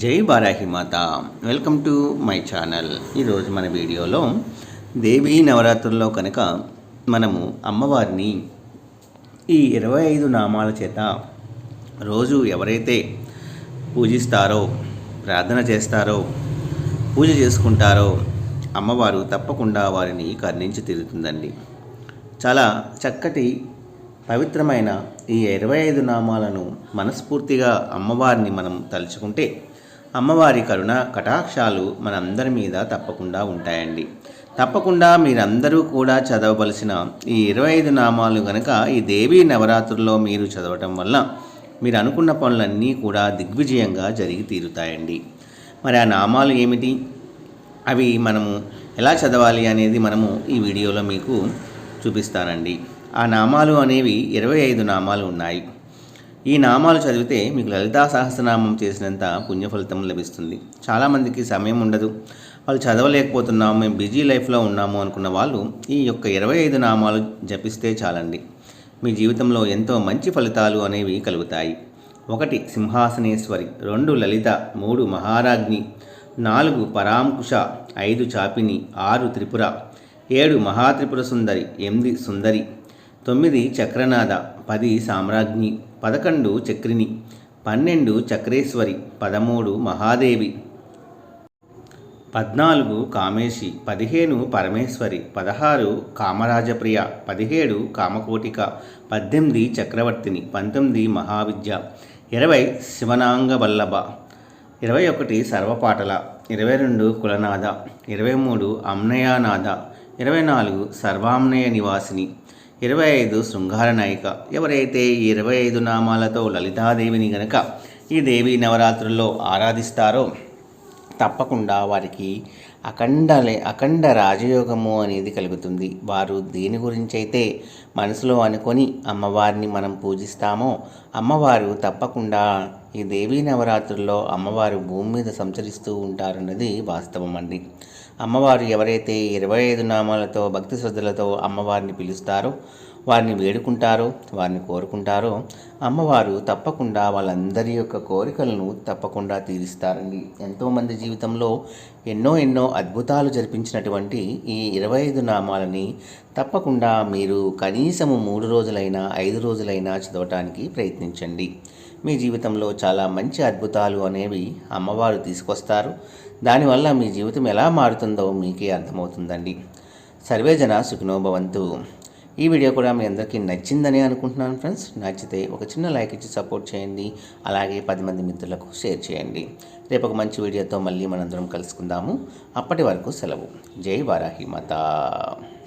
జై Barahi Mata. Welcome to my channel. ఈరోజు మన వీడియోలో దేవీ నవరాత్రుల్లో కనుక మనము అమ్మవారిని ఈ ఇరవై ఐదు నామాల చేత రోజు ఎవరైతే పూజిస్తారో ప్రార్థన చేస్తారో పూజ చేసుకుంటారో అమ్మవారు తప్పకుండా వారిని కర్ణించి తీరుతుందండి. చాలా చక్కటి పవిత్రమైన ఈ ఇరవై ఐదు నామాలను మనస్ఫూర్తిగా అమ్మవారిని మనం తలుచుకుంటే అమ్మవారి కరుణ కటాక్షాలు మనందరి మీద తప్పకుండా ఉంటాయండి. తప్పకుండా మీరందరూ కూడా చదవవలసిన ఈ ఇరవై ఐదు నామాలు కనుక ఈ దేవీ నవరాత్రుల్లో మీరు చదవటం వల్ల మీరు అనుకున్న పనులన్నీ కూడా దిగ్విజయంగా జరిగి తీరుతాయండి. మరి ఆ నామాలు ఏమిటి? అవి మనము ఎలా చదవాలి అనేది మనము ఈ వీడియోలో మీకు చూపిస్తానండి. ఆ నామాలు అనేవి ఇరవై ఐదు నామాలు ఉన్నాయి. ఈ నామాలు చదివితే మీకు లలితా సహస్రనామం చేసినంత పుణ్యఫలితం లభిస్తుంది. చాలామందికి సమయం ఉండదు. వాళ్ళు చదవలేకపోతున్నాము మేము బిజీ లైఫ్లో ఉన్నాము అనుకున్న వాళ్ళు ఈ యొక్క ఇరవై ఐదు నామాలు జపిస్తే చాలండి. మీ జీవితంలో ఎంతో మంచి ఫలితాలు అనేవి కలుగుతాయి. ఒకటి సింహాసనేశ్వరి రెండు లలిత మూడు మహారాజ్ఞి నాలుగు పరాంకుశ ఐదు చాపిని ఆరు త్రిపుర ఏడు మహాత్రిపుర సుందరి ఎనిమిది సుందరి తొమ్మిది చక్రనాథ పది సామ్రాజ్ఞి పదకొండు చక్రిని పన్నెండు చక్రేశ్వరి పదమూడు మహాదేవి. పద్నాలుగు కామేశి పదిహేను పరమేశ్వరి పదహారు కామరాజప్రియ పదిహేడు కామకోటిక పద్దెనిమిది చక్రవర్తిని పంతొమ్మిది మహావిద్య ఇరవై శివనాంగవల్లభ ఇరవై ఒకటి సర్వపాటల ఇరవై రెండు కులనాథ ఇరవై మూడు అమ్నయానాథ ఇరవై నాలుగు సర్వామ్నయ నివాసిని ఇరవై ఐదు శృంగార నాయిక. ఎవరైతే ఈ ఇరవై ఐదు నామాలతో లలితాదేవిని గనక ఈ దేవి నవరాత్రుల్లో ఆరాధిస్తారో తప్పకుండా వారికి అఖండలే అఖండ రాజయోగము అనేది కలుగుతుంది. వారు దేని గురించి అయితే మనసులో అనుకొని అమ్మవారిని మనం పూజిస్తామో అమ్మవారు తప్పకుండా ఈ దేవీ నవరాత్రుల్లో అమ్మవారు భూమి మీద సంచరిస్తూ ఉంటారన్నది వాస్తవం అండి అమ్మవారు ఎవరైతే ఇరవై ఐదు నామాలతో భక్తి శ్రద్ధలతో అమ్మవారిని పిలుస్తారో వారిని వేడుకుంటారో వారిని కోరుకుంటారో అమ్మవారు తప్పకుండా వాళ్ళందరి యొక్క కోరికలను తప్పకుండా తీరుస్తారండి. ఎంతోమంది జీవితంలో ఎన్నో ఎన్నో అద్భుతాలు జరిపించినటువంటి ఈ ఇరవై ఐదు నామాలని తప్పకుండా మీరు కనీసము మూడు రోజులైనా ఐదు రోజులైనా చదవటానికి ప్రయత్నించండి. మీ జీవితంలో చాలా మంచి అద్భుతాలు అనేవి అమ్మవారు తీసుకొస్తారు. దానివల్ల మీ జీవితం ఎలా మారుతుందో మీకే అర్థమవుతుందండి. సర్వేజన సుఖినోభవంతు ఈ వీడియో కూడా మీ అందరికీ నచ్చిందని అనుకుంటున్నాను ఫ్రెండ్స్. నచ్చితే ఒక చిన్న లైక్ ఇచ్చి సపోర్ట్ చేయండి. అలాగే పది మంది మిత్రులకు షేర్ చేయండి. రేపు ఒక మంచి వీడియోతో మళ్ళీ మనందరం కలుసుకుందాము. అప్పటి వరకు సెలవు. జై వారాహి మాత.